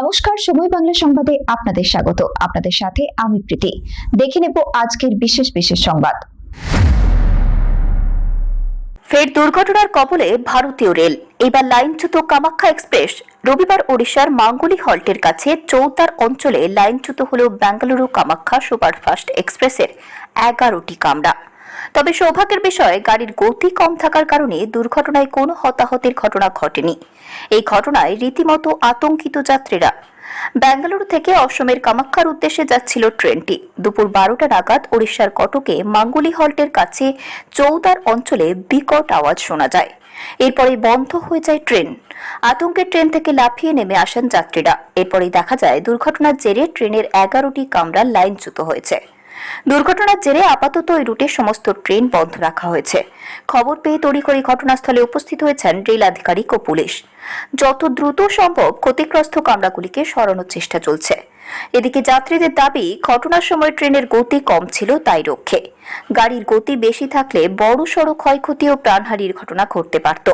নমস্কার, সময় বাংলা সংবাদে আপনাদের স্বাগত। আপনাদের সাথে আমি প্রীতি। দেখে নেব আজকের বিশেষ বিশেষ সংবাদ। ফের দুর্ঘটনার কবলে ভারতীয় রেল। এবার লাইনচ্যুত কামাখ্যা এক্সপ্রেস, রবিবার ওড়িশার মাঙ্গুলি হল্টের কাছে চৌতার অঞ্চলে লাইনচ্যুত হল বেঙ্গালুরু কামাখ্যা সুপারফাস্ট এক্সপ্রেসের এগারোটি কামরা। তবে সৌভাগ্যের বিষয়, গাড়ির গতি কম থাকার কারণে দুর্ঘটনায় কোনো হতাহতের ঘটনা ঘটেনি। এই ঘটনায় রীতিমতো আতঙ্কিত যাত্রীরা। বেঙ্গালুরু থেকে অসমের কামাখ্যার উদ্দেশ্যে যাচ্ছিল ট্রেনটি। দুপুর বারোটা নাগাদ ওড়িশার কটকে মাঙ্গুলি হল্টের কাছে চৌদার অঞ্চলে বিকট আওয়াজ শোনা যায়। এরপরে বন্ধ হয়ে যায় ট্রেন। আতঙ্কের ট্রেন থেকে লাফিয়ে নেমে আসেন যাত্রীরা। এরপরেই দেখা যায়, দুর্ঘটনার জেরে ট্রেনের এগারোটি কামরা লাইনচ্যুত হয়েছে। দুর্ঘটনার জেরে আপাতত ওই রুটের সমস্ত ট্রেন বন্ধ রাখা হয়েছে। খবর পেয়ে তড়িঘড়ি ঘটনাস্থলে উপস্থিত হয়েছেন রেল আধিকারিক ও পুলিশ। যত দ্রুত সম্ভব ক্ষতিগ্রস্ত কামরাগুলিকে সরানোর চেষ্টা চলছে। এদিকে যাত্রীদের দাবি, ঘটনার সময় ট্রেনের গতি কম ছিল, তাই রক্ষে। গাড়ির গতি বেশি থাকলে বড় সড়ো ক্ষয়ক্ষতি ও প্রাণহানির ঘটনা ঘটতে পারত।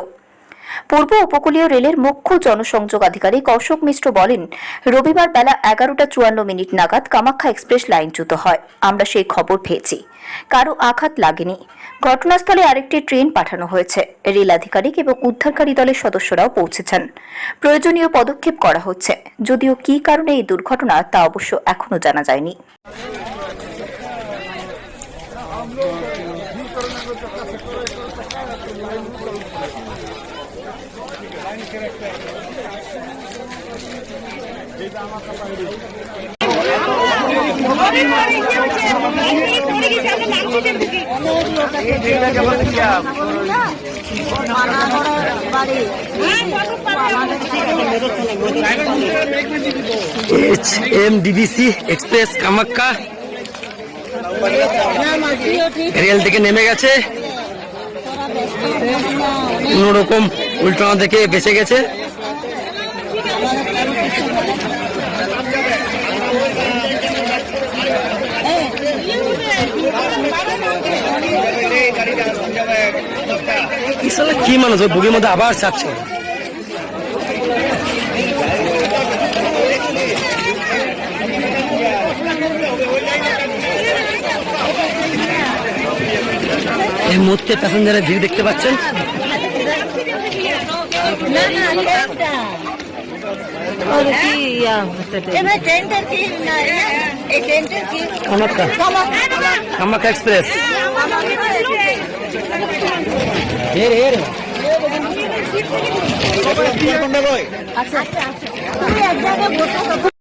পূর্ব উপকূলীয় রেলের মুখ্য জনসংযোগ আধিকারিক অশোক মিশ্র বলেন, রবিবার বেলা এগারোটা চুয়ান্ন মিনিট নাগাদ কামাখ্যা এক্সপ্রেস লাইনচ্যুত হয়। আমরা সেই খবর পেয়েছি। কারও আঘাত লাগেনি। ঘটনাস্থলে আরেকটি ট্রেন পাঠানো হয়েছে। রেল আধিকারিক এবং উদ্ধারকারী দলের সদস্যরাও পৌঁছেছেন। প্রয়োজনীয় পদক্ষেপ করা হচ্ছে। যদিও কি কারণে এই দুর্ঘটনা তা অবশ্য এখনও জানা যায়নি। H M DBC express Kamakhya. Rail থেকে নেমে গেছে। কোন রকম উল্টানো থেকে বেঁচে গেছে। কি মানুষ ওই বুকের মধ্যে আবার চাপছে? এই মুহূর্তে প্যাসেঞ্জারের ভিড় দেখতে পাচ্ছেন? এবার ট্রেনটার কি? না এই ট্রেনটার কি? কামাক্কা। কামাক্কা এক্সপ্রেস। এর এর আচ্ছা আচ্ছা। এক জায়গায়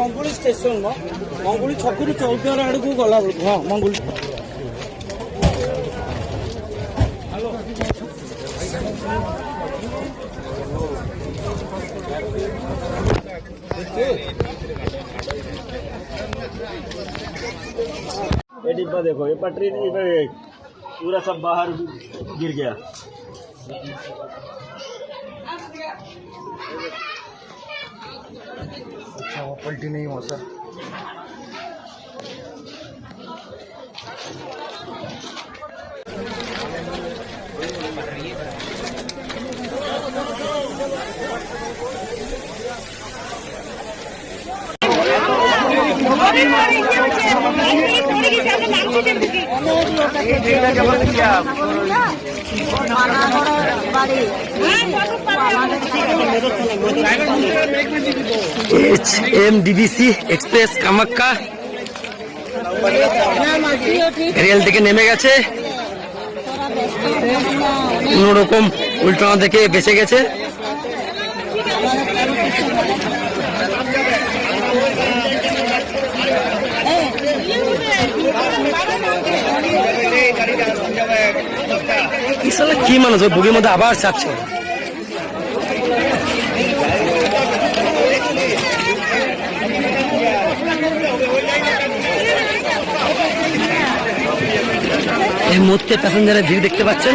মঙ্গলি স্টেশন মঙ্গলি ছকরু চৌদ্বার আড়ক গলা বেড়ে হ্যাঁ মঙ্গলি ये डिब्बा देखो, ये पटरी इधर पूरा सब बाहर गिर गया। अच्छा वो पलटी नहीं हुआ, sir. H M express Kamakhya rail থেকে নেমে গেছে। কোন রকম উল্টানো থেকে বেঁচে গেছে। কি মানুষ ওই বুকের মধ্যে আবার চাপছে? এই মুহূর্তে প্যাসেঞ্জারের ভিড় দেখতে পাচ্ছেন?